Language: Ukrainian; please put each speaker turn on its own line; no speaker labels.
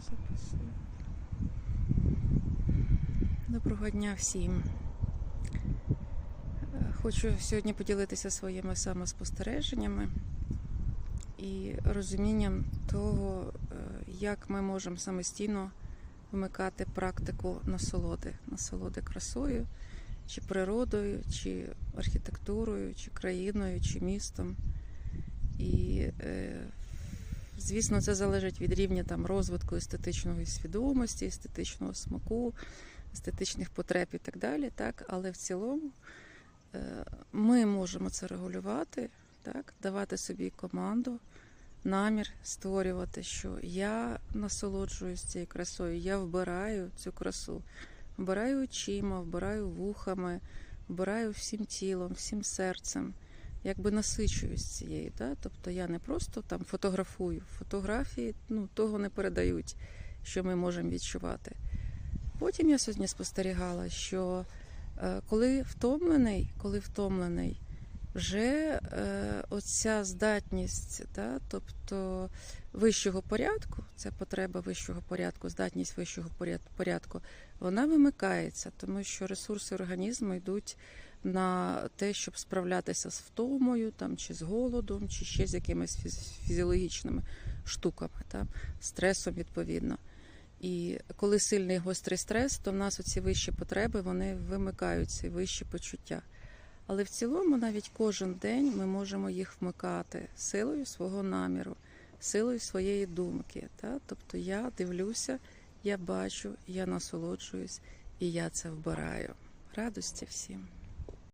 Записую. Доброго дня всім. Хочу сьогодні поділитися своїми самоспостереженнями і розумінням того, е, як ми можемо самостійно вмикати практику насолоди, насолоди красою, чи природою, чи архітектурою, чи країною, чи містом. І е, Звісно, це залежить від рівня там розвитку естетичної свідомості, естетичного смаку, естетичних потреб і так далі. Так? Але в цілому е, ми можемо це регулювати, так? давати собі команду, намір створювати, що я насолоджуюсь цією красою, я вбираю цю красу, вбираю очима, вбираю вухами, вбираю всім тілом, всім серцем якби насичуюсь цією. Да? Тобто я не просто там фотографую. Фотографії ну, того не передають, що ми можемо відчувати. Потім я сьогодні спостерігала, що е, коли втомлений, коли втомлений, вже е, оця здатність, да, тобто вищого порядку, це потреба вищого порядку, здатність вищого порядку, вона вимикається, тому що ресурси організму йдуть на те, щоб справлятися з втомою, там, чи з голодом, чи ще з якимись фізіологічними штуками, там, стресом відповідно. І коли сильний гострий стрес, то в нас оці вищі потреби вони вимикаються, і вищі почуття. Але в цілому, навіть кожен день ми можемо їх вмикати силою свого наміру, силою своєї думки. Та? Тобто я дивлюся, я бачу, я насолоджуюсь і я це вбираю. Радості всім!